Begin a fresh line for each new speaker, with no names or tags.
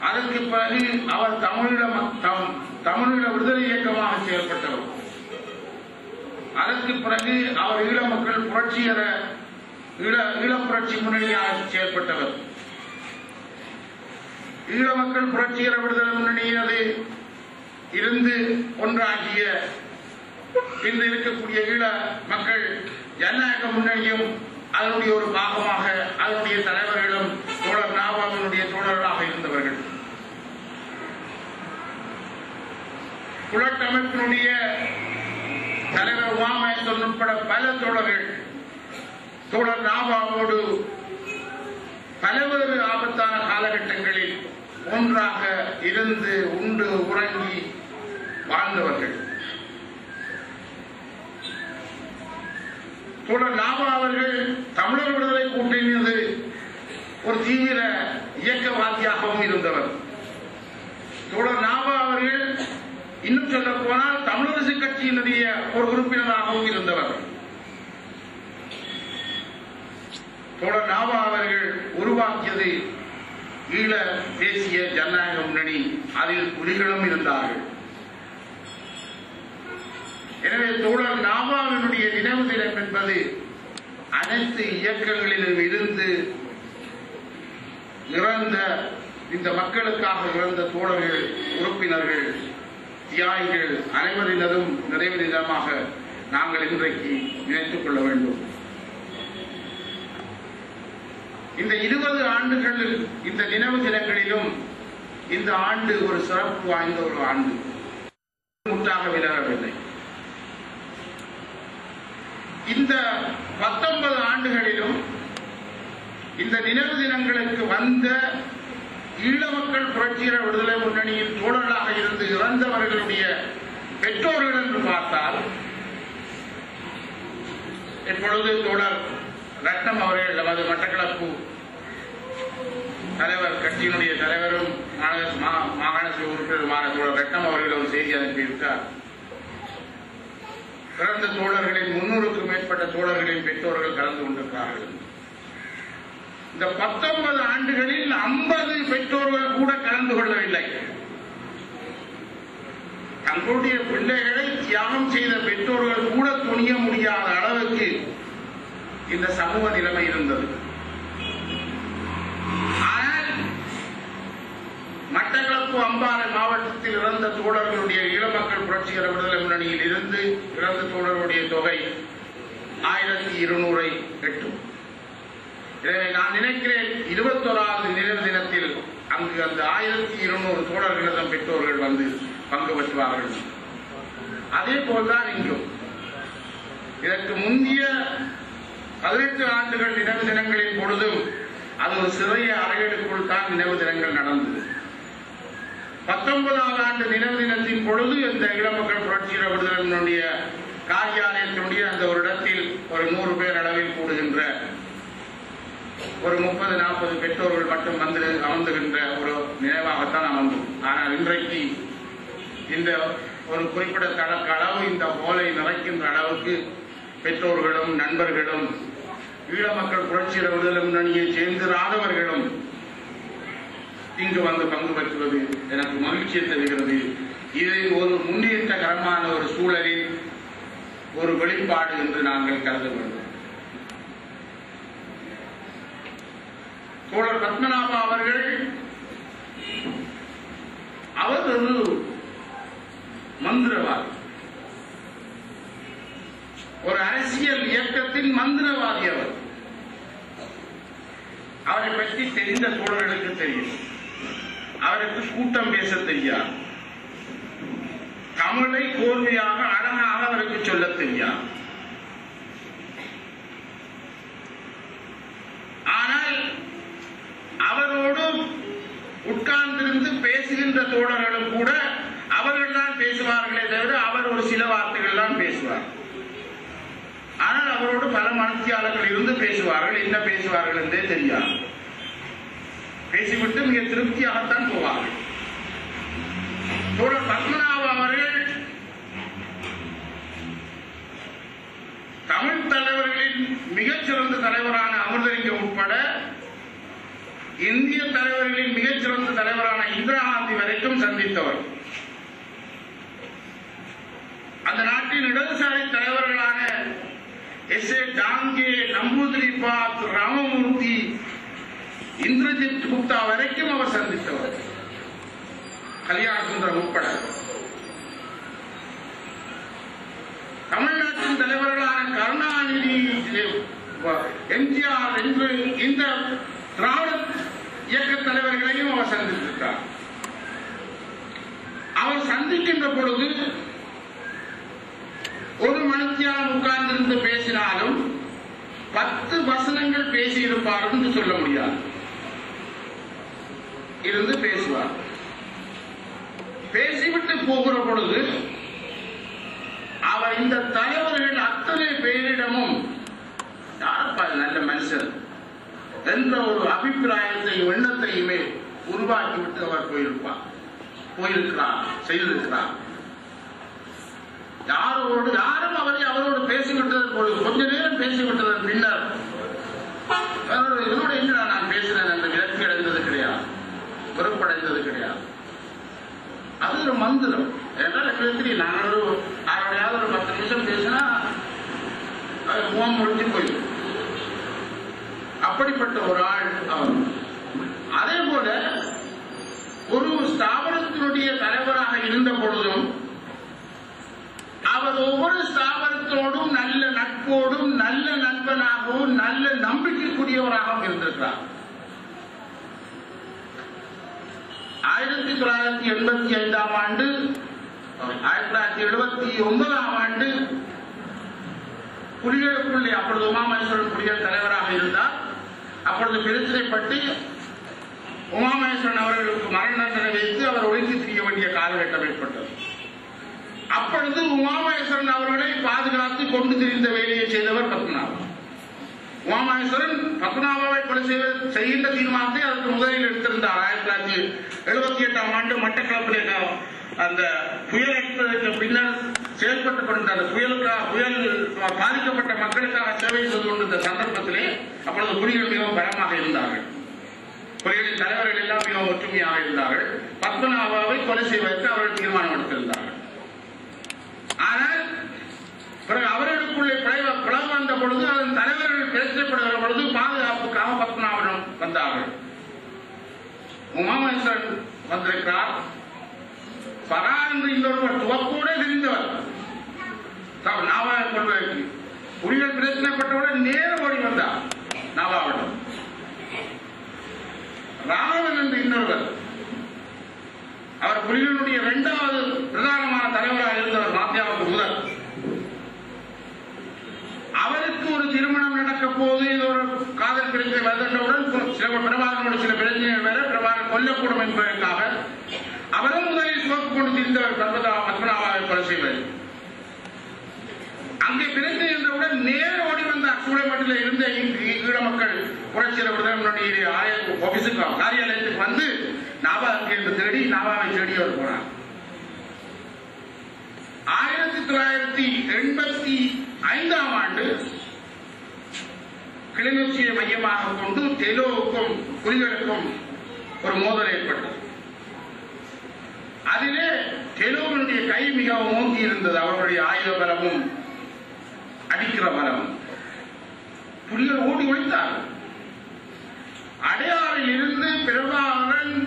அதற்கு பிறகு அவர் தமிழீழ தம்- தமிழீழ விடுதலை இயக்கமாக செயல்பட்டவர். அதற்கு பிறகு அவர் ஈழ மக்கள் புரட்சியர ஈழ புரட்சி முன்னணியாக செயல்பட்டவர். ஈழ மக்கள் புரட்சிகர விடுதலை முன்னணியது இருந்து ஒன்றாகிய இன்று இருக்கக்கூடிய ஈழ மக்கள் ஜனநாயக முன்னணியும் அதனுடைய ஒரு பாகமாக அதனுடைய தலைவர்களும் தோழர் நாபாவினுடைய தோழர்களாக இருந்தவர்கள் புலட்டமைப்பினுடைய தலைவர் உமாமேசன் உட்பட பல தோழர்கள் தோழர் நாபாவோடு பல்வேறு ஆபத்தான காலகட்டங்களில் ஒன்றாக இருந்து உண்டு உறங்கி வாழ்ந்தவர்கள். தோழர் நாபா அவர்கள் தமிழர் விடுதலை கூட்டணியது ஒரு தீவிர இயக்கவாதியாகவும் இருந்தவர். தோழர் இன்னும் சொல்ல போனால் தமிழரசு கட்சியினுடைய ஒரு உறுப்பினராகவும் இருந்தவர். தோழர் நாபா அவர்கள் உருவாக்கியது ஈழ தேசிய ஜனநாயக முன்னணி. அதில் புலிகளும் இருந்தார்கள். எனவே தோழர் நாவாவினுடைய நினைவு தினம் என்பது அனைத்து இயக்கங்களிலும் இருந்து இறந்த இந்த மக்களுக்காக இறந்த தோழர்கள் உறுப்பினர்கள் தியாகிகள் அனைவரினதும் நிறைவு நாங்கள் இன்றைக்கு நினைத்துக் கொள்ள வேண்டும். இந்த இருபது ஆண்டுகளில் இந்த நினைவு தினங்களிலும் இந்த ஆண்டு ஒரு சிறப்பு வாய்ந்த ஒரு ஆண்டு. முற்றாக விலகவில்லை. இந்த பத்தொன்பது ஆண்டுகளிலும் இந்த நினைவு தினங்களுக்கு வந்த ஈழ மக்கள் புரட்சிகர விடுதலை முன்னணியின் தோழர்களாக இறந்தவர்களுடைய பெற்றோர்கள் என்று பார்த்தால் இப்பொழுது தோழர் ரத்னம் அவர்கள் நமது மட்டக்களப்பு தலைவர் கட்சியினுடைய தலைவரும் மாகாண சபை உறுப்பினருமான தோழர் ரத்னம் அவர்கள் ஒரு செய்தி அனுப்பியிருக்கார். பிறந்த தோழர்களின் முன்னூறுக்கும் மேற்பட்ட தோழர்களின் பெற்றோர்கள் கலந்து கொண்டிருக்கிறார்கள். இந்த பத்தொன்பது ஆண்டுகளில் ஐம்பது பெற்றோர்கள் கூட கலந்து கொள்ளவில்லை. தங்களுடைய பிள்ளைகளை தியாகம் செய்த பெற்றோர்கள் கூட துணிய முடியாத அளவுக்கு இந்த சமூக நிலைமை இருந்தது. ஆனால் மட்டக்களப்பு அம்பாறை மாவட்டத்தில் இறந்த தோழர்களுடைய இளமக்கள் புரட்சிகர விடுதலை முன்னணியில் இருந்து இறந்த தோழர்களுடைய தொகை ஆயிரத்தி இருநூறை எட்டும் எனவே நான் நினைக்கிறேன் இருபத்தோராவது நினைவு தினத்தில் அங்கு அந்த ஆயிரத்தி இருநூறு தோழர்களிடம் பெற்றோர்கள் வந்து பங்கு பெற்றுவார்கள் அதே போல்தான் இங்கும். இதற்கு முந்தைய பதினெட்டு ஆண்டுகள் நினைவு தினங்களின் பொழுதும் அது ஒரு சிறிய அறைகளுக்குள் தான் நினைவு தினங்கள் நடந்தது. பத்தொன்பதாவது ஆண்டு நினைவு தினத்தின் பொழுது இந்த இளமக்கள் புரட்சிகர விடுதலினுடைய காரியாலயத்தினுடைய அந்த ஒரு இடத்தில் ஒரு நூறு பேர் அளவில் கூடுகின்ற ஒரு முப்பது நாற்பது பெற்றோர்கள் மட்டும் வந்து அமர்ந்துகின்ற ஒரு நினைவாகத்தான் அமர்ந்தோம் ஆனால் இன்றைக்கு இந்த ஒரு குறிப்பிடத்தக்க அளவு இந்த போலை நிறைக்கின்ற அளவுக்கு பெற்றோர்களும் நண்பர்களும் ஈழ மக்கள் புரட்சிகர விடுதலை முன்னணியை சேர்ந்திராதவர்களும் இங்கு வந்து பங்கு பெற்றுவது எனக்கு மகிழ்ச்சியை தருகிறது. இதை ஒரு முன்னேற்றகரமான ஒரு சூழலில் ஒரு வெளிப்பாடு என்று நாங்கள் கருத வேண்டும். தோழர் பத்மநாபா அவர்கள் அவர் ஒரு மந்திரவாதி. ஒரு அரசியல் இயக்கத்தின் மந்திரவாதி அவர். அவரை பற்றி தெரிந்த தோழர்களுக்கு தெரியும். அவருக்கு கூட்டம் பேச தெரியாது. தமிழை கோர்வையாக அழகாக அவருக்கு சொல்ல தெரியாது. ஆனால் அவரோடு உட்கார்ந்திருந்து பேசுகின்ற தோழர்களும் கூட அவர்கள் தான் பேசுவார்களே தவிர அவர் ஒரு சில வார்த்தைகள் தான் பேசுவார். ஆனால் அவரோடு பல மனத்தியாளர்கள் இருந்து பேசுவார்கள். என்ன பேசுவார்கள் என்றே தெரியாது. பேசிவிட்டு மிக திருப்தியாகத்தான் போவார்கள். தோழர் பத்மநாப அவர்கள் தமிழ் தலைவர்களின் மிகச்சிறந்த தலைவரான அமிர்தலிங்கம் உட்பட இந்திய தலைவர்களின் மிகச்சிறந்த தலைவரான இந்திரா காந்தி வரைக்கும் சந்தித்தவர். அந்த இடதுசாரி தலைவர்களான எஸ் ஏ டாங்கே நம்பூதிரிபாத் ராமமூர்த்தி இந்திரஜித் குப்தா வரைக்கும் அவர் சந்தித்தவர். கல்யாணசுந்தரம் உட்பட. தமிழ்நாட்டின் தலைவர்களான கருணாநிதி எம்ஜிஆர் என்று இந்த திராவிட இயக்க தலைவர்களையும் அவர் சந்தித்திருக்கிறார். அவர் சந்திக்கின்ற பொழுது ஒரு மணித்தியால் உட்கார்ந்திருந்து பேசினாலும் பத்து வசனங்கள் பேசியிருப்பார் என்று சொல்ல முடியாது. இருந்து பேசுவார். பேசிவிட்டு போகிற பொழுது அவர் இந்த தலைவர்கள் அத்தனை பேரிடமும் யாரப்பா நல்ல மனுஷன்? என்ற ஒரு அபிப்பிராயத்தை எண்ணத்தையுமே உருவாக்கிவிட்டு அவர் போயிருப்பார் போயிருக்கிறார் செய்திருக்கிறார். யாரோடு யாரும் அவரை அவரோடு பேசிவிட்டதன் பொழுது கொஞ்ச நேரம் பேசிவிட்டதன் பின்னர் அவரோட இதோட நான் பேசினேன் என்ற விரக்தி அடைந்தது கிடையாது. பிறப்படைந்தது கிடையாது. அது ஒரு மந்திரம். என்றால் எங்களுக்கு தெரியும் நாங்கள் ஒரு யாரோடையாவது ஒரு பத்து நிமிஷம் பேசினா போன் முகம் முடிஞ்சு போயிடும். அப்படிப்பட்ட ஒரு ஆள் அவர் அதே போல ஒரு ஸ்தாபனத்தினுடைய தலைவராக இருந்த பொழுது அவர் ஒவ்வொரு ஸ்தாபனத்தோடும் நல்ல நட்போடும் நல்ல நண்பனாகவும் நல்ல நம்பிக்கைக்குரியவராகவும் இருந்திருக்கிறார் ஆயிரத்தி தொள்ளாயிரத்தி எண்பத்தி ஐந்தாம் ஆண்டு ஆயிரத்தி தொள்ளாயிரத்தி எழுபத்தி ஒன்பதாம் ஆண்டு புலிகளுக்குள்ளே அப்பொழுது உமாமேஸ்வரன் புலிகள் தலைவராக இருந்தார். அப்பொழுது பிரச்சனைப்பட்டு உமாமேஸ்வரன் அவர்களுக்கு மரண தண்டனை வைத்து அவர் ஒழுங்கி திரிய வேண்டிய காலகட்டம் ஏற்பட்டது. அப்பொழுது உமாமேஸ்வரன் அவர்களை பாதுகாத்து கொண்டு திரிந்த வேலையை செய்தவர் பத்மநாபன். உமாமகேஸ்வரன் பத்மநாபாவை கொலை செய்கின்ற தீர்மானத்தை அதற்கு முதலில் எடுத்திருந்தார். ஆயிரத்தி தொள்ளாயிரத்தி எழுபத்தி எட்டாம் ஆண்டு மட்டக்களப்பிலே அந்த புயல் எடுத்ததற்கு பின்னர் செயல்பட்டுக் கொண்ட அந்த புயலுக்காக புயல் பாதிக்கப்பட்ட மக்களுக்காக சேவை செய்து கொண்டிருந்த சந்தர்ப்பத்திலே அப்பொழுது புலிகள் மிகவும் பலமாக இருந்தார்கள். புலிகளின் தலைவர்கள் எல்லாம் மிகவும் ஒற்றுமையாக இருந்தார்கள். பத்மநாபாவை கொலை செய்வதற்கு அவர்கள் தீர்மானம் எடுத்திருந்தார்கள். ஆனால் பிறகு அவர்களுக்குள்ளே பிளவு பிளவு வந்த பொழுது அதன் தலைவர் பிரச்சனைப்படுகிற பொழுது பாதுகாப்புக்காக பத்மநாபனம் வந்தார்கள். உமாமேஸ்வரன் வந்திருக்கிறார்? பரா என்று இன்னொருவர் துவக்கோட தெரிந்தவர் நாவாக கொள்வதற்கு புலிகள் பிரச்சனைப்பட்டவுடன் நேர ஓடி வந்தார் நாவாவிடம். ராவணன் என்று இன்னொருவர். அவர் புலிகளுடைய இரண்டாவது பிரதானமான தலைவராக இருந்தவர் மாத்தியாவுக்கு முதல் அவருக்கு ஒரு அப்போது இது ஒரு காதல் பிரச்சனை வருகின்றவுடன் சில பிரபாகரனோட சில பிரச்சனைகள் வேற பிரபாகரன் கொல்லக்கூடும் என்பதற்காக அவரும் முதலில் சிவப்பு கொண்டு திரிந்தவர் பத்மதா பத்மநாபாவை கொலை செய்வது அங்கே பிரச்சனை இருந்தவுடன் நேர ஓடி வந்த சூழமட்டில் இருந்த இங்கு ஈழ மக்கள் புரட்சியில் விடுதலை ஆய ஆபீஸுக்கு காரியாலயத்துக்கு வந்து நாபா என்று தேடி நாபாவை தேடி அவர் போனார். ஆயிரத்தி தொள்ளாயிரத்தி எண்பத்தி ஐந்தாம் ஆண்டு கிளிநொச்சியை மையமாக கொண்டு தெலுவுக்கும் புலிகளுக்கும் ஒரு மோதல் ஏற்பட்டது. அதிலே தெலுவனுடைய கை மிகவும் ஓங்கி இருந்தது. அவர்களுடைய ஆயுத பலமும் அடிக்கிற பலமும். புலிகள் ஓடி ஒழித்தார்கள் அடையாறில் இருந்து பிரபாகரன்